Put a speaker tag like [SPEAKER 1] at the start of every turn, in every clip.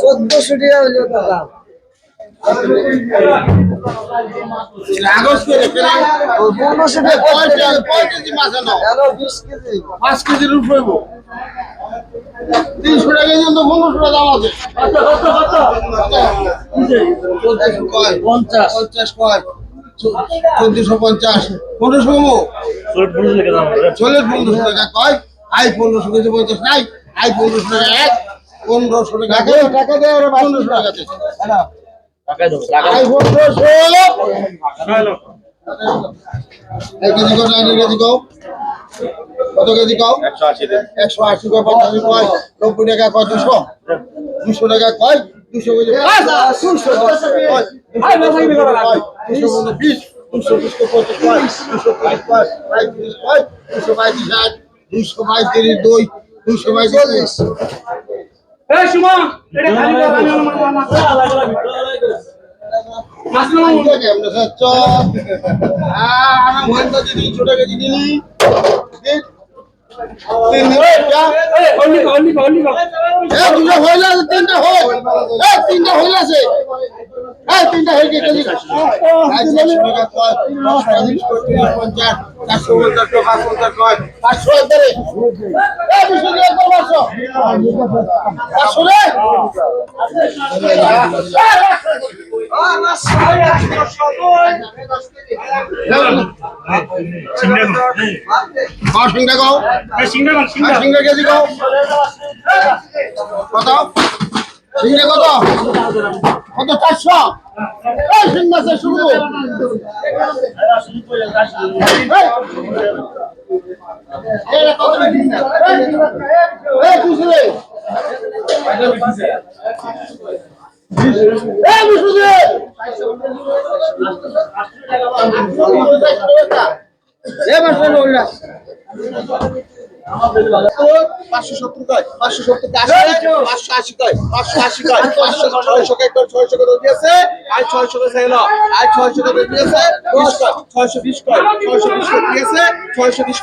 [SPEAKER 1] চোদ্দশো টাকা হইল দাদা। পনেরোশো হ্যালো বিশ কেজি।
[SPEAKER 2] পাঁচ কেজির উপরে তিনশো টাকা কিন্তু পনেরোশো টাকা দাম আছে। পঞ্চাশ। পঞ্চাশ কয় চোদ্দশো পঞ্চাশ। পনেরোশো কমো। চলে পনেরোশো টাকা কয়? আই পনেরোশো কেজি পঞ্চাশ নাই। আই পনেরোশো টাকা এক। পনেরোশো টাকা
[SPEAKER 1] টাকা দেওয়া
[SPEAKER 2] পনেরোশো টাকা দে।
[SPEAKER 3] টাকা দেবো টাকা
[SPEAKER 2] আই পনেরোশো এক কেজি কত এক কেজি কও কত কেজি কও
[SPEAKER 3] একশো আশি দেন
[SPEAKER 2] একশো আশি কয় পঞ্চাশ কয় নব্বই টাকা কয় দুশো দুশো টাকা কয় দুশো কেজি দুশো কয় দুশো মনে বিশ দুশো বিশ কয় পঁচিশ কয় দুশো তিরিশ কয় পঁয়ত্রিশ কয় দুশো পঁয়ত্রিশ আট দুশো পঁয়ত্রিশ দুই দুশো পঁয়ত্রিশ
[SPEAKER 4] এই সুমন এটা খালি কর আমি আমার মামা মাছ না মামা
[SPEAKER 2] কেমন খাচ্ছ আমার মহেন্দ্র দিদি ছোট কেজি দিলি তিন
[SPEAKER 4] হলি হলি হলি
[SPEAKER 2] এ দুটো হইলে আছে তিনটা এ তিনটা হইলে আছে এ তিনটা হই কে কেজি আচ্ছা টাকা কয় পঞ্চাশ চারশো পঞ্চাশ টাকা পঞ্চাশ কয় পাঁচশো ধরে এ
[SPEAKER 4] মান
[SPEAKER 2] কত সিংটা কত কত মাসে পাঁচশো সত্তর কয় পাঁচশো সত্তর পাঁচশো আশি কয় পাঁচশো আশি কয় পাঁচশো ছয়শো কয় ছয়শো আর ছয়শো ছয়শো ছয়শো বিশ কয় ছয়শো দিয়েছে ছয়শো বিশ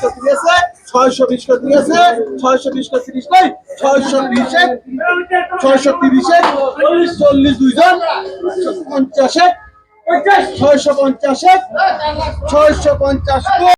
[SPEAKER 2] করে দিয়েছে ছয়শো ছয়শো তিরিশ কয় ছয়শো বিশে ছয়শো তিরিশে চল্লিশ দুইজন পঞ্চাশে ছয়শো পঞ্চাশে ছয়শো পঞ্চাশ